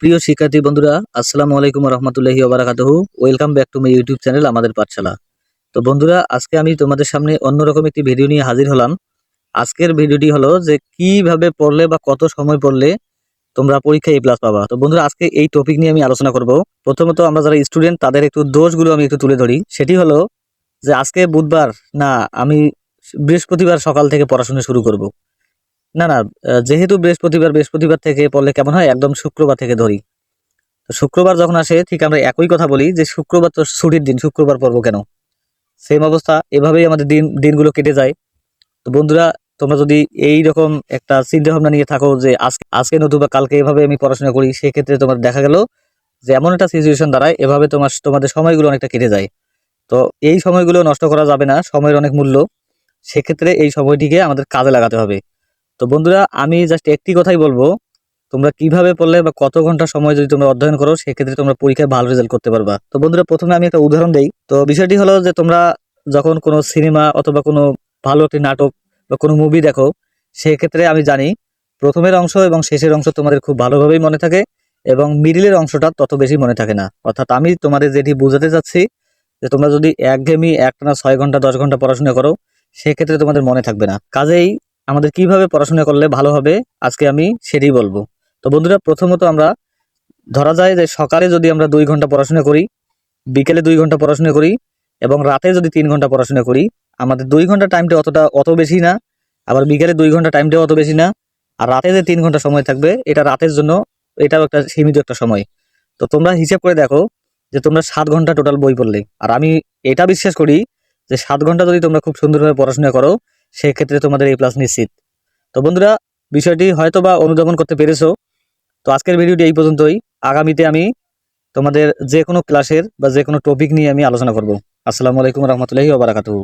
প্রিয় শিক্ষার্থী বন্ধুরা, আসসালামু আলাইকুম রহমতুল্লাহি ওবারাকাতুহু। Welcome back to my YouTube channel Amader Pathshala. তো বন্ধুরা, আজকে আমি তোমাদের সামনে অন্যরকম একটি ভিডিও নিয়ে হাজির হলাম। আজকের ভিডিওটি হলো যে কীভাবে পড়লে বা কত সময় পড়লে তোমরা পরীক্ষায় এ প্লাস পাবা। তো বন্ধুরা, আজকে এই টপিক নিয়ে আমি আলোচনা করব। প্রথমত, আমরা যারা স্টুডেন্ট তাদের একটু দোষগুলো আমি একটু তুলে ধরি। সেটি হলো যে আজকে বুধবার, না, আমি বৃহস্পতিবার সকাল থেকে পড়াশোনা শুরু করব। না না যেহেতু বৃহস্পতিবার বৃহস্পতিবার থেকে পড়লে কেমন হয়? একদম শুক্রবার থেকে ধরি। তো শুক্রবার যখন আসে, ঠিক আমরা একই কথা বলি যে শুক্রবার তো ছুটির দিন, শুক্রবার পড়ব কেন? সেম অবস্থা, এভাবেই আমাদের দিন, দিনগুলো কেটে যায়। তো বন্ধুরা, তোমরা যদি এই রকম একটা চিন্তা ভাবনা নিয়ে থাকো যে আজকে আজকে নতুবা কালকে এভাবে আমি পড়াশোনা করি, সেক্ষেত্রে তোমার দেখা গেল যে এমন একটা সিচুয়েশন দাঁড়ায়, এভাবে তোমার, তোমাদের সময়গুলো অনেকটা কেটে যায়। তো এই সময়গুলো নষ্ট করা যাবে না, সময়ের অনেক মূল্য। সেক্ষেত্রে এই সময়টিকে আমাদের কাজে লাগাতে হবে। তো বন্ধুরা, আমি জাস্ট একটি কথাই বলব। তোমরা কীভাবে পড়লে বা কত ঘণ্টা সময় যদি তোমরা অধ্যয়ন করো, সেক্ষেত্রে তোমরা পরীক্ষায় ভালো রেজাল্ট করতে পারবা। তো বন্ধুরা, প্রথমে আমি একটা উদাহরণ দেই। তো বিষয়টি হলো যে, তোমরা যখন কোনো সিনেমা অথবা কোনো ভালো একটি নাটক বা কোনো মুভি দেখো, সেক্ষেত্রে আমি জানি প্রথমের অংশ এবং শেষের অংশ তোমাদের খুব ভালোভাবেই মনে থাকে এবং মিডিলের অংশটা তত বেশি মনে থাকে না। অর্থাৎ আমি তোমাদের যেটি বোঝাতে চাচ্ছি, যে তোমরা যদি একঘেয়েমি একটানা ছয় ঘণ্টা, দশ ঘণ্টা পড়াশোনা করো, সেক্ষেত্রে তোমাদের মনে থাকবে না। কাজেই আমাদের কীভাবে পড়াশোনা করলে ভালো হবে, আজকে আমি সেটাই বলব। তো বন্ধুরা, প্রথমত আমরা ধরা যায় যে সকালে যদি আমরা দুই ঘণ্টা পড়াশোনা করি, বিকেলে দুই ঘণ্টা পড়াশোনা করি এবং রাতে যদি তিন ঘণ্টা পড়াশোনা করি, আমাদের দুই ঘণ্টা টাইমটা অতটা, অত বেশি না, আবার বিকেলে দুই ঘণ্টা টাইমটাও অত বেশি না, আর রাতে যে তিন ঘণ্টা সময় থাকবে, এটা রাতের জন্য, এটাও একটা সীমিত একটা সময়। তো তোমরা হিসাব করে দেখো যে তোমরা সাত ঘণ্টা টোটাল বই পড়লে। আর আমি এটা বিশ্বাস করি যে সাত ঘণ্টা যদি তোমরা খুব সুন্দরভাবে পড়াশোনা করো সেক্ষেত্রে তোমাদের এই প্লাস নিশ্চিত। তো বন্ধুরা, বিষয়টি হয়তো বা অনুধাবন করতে পেরেছ। তো আজকের ভিডিওটি এই পর্যন্তই। আগামীতে আমি তোমাদের যে কোনো ক্লাসের বা যে কোনো টপিক নিয়ে আমি আলোচনা করব। আসসালামু আলাইকুম রহমতুল্লাহি ওবরাকাতুহু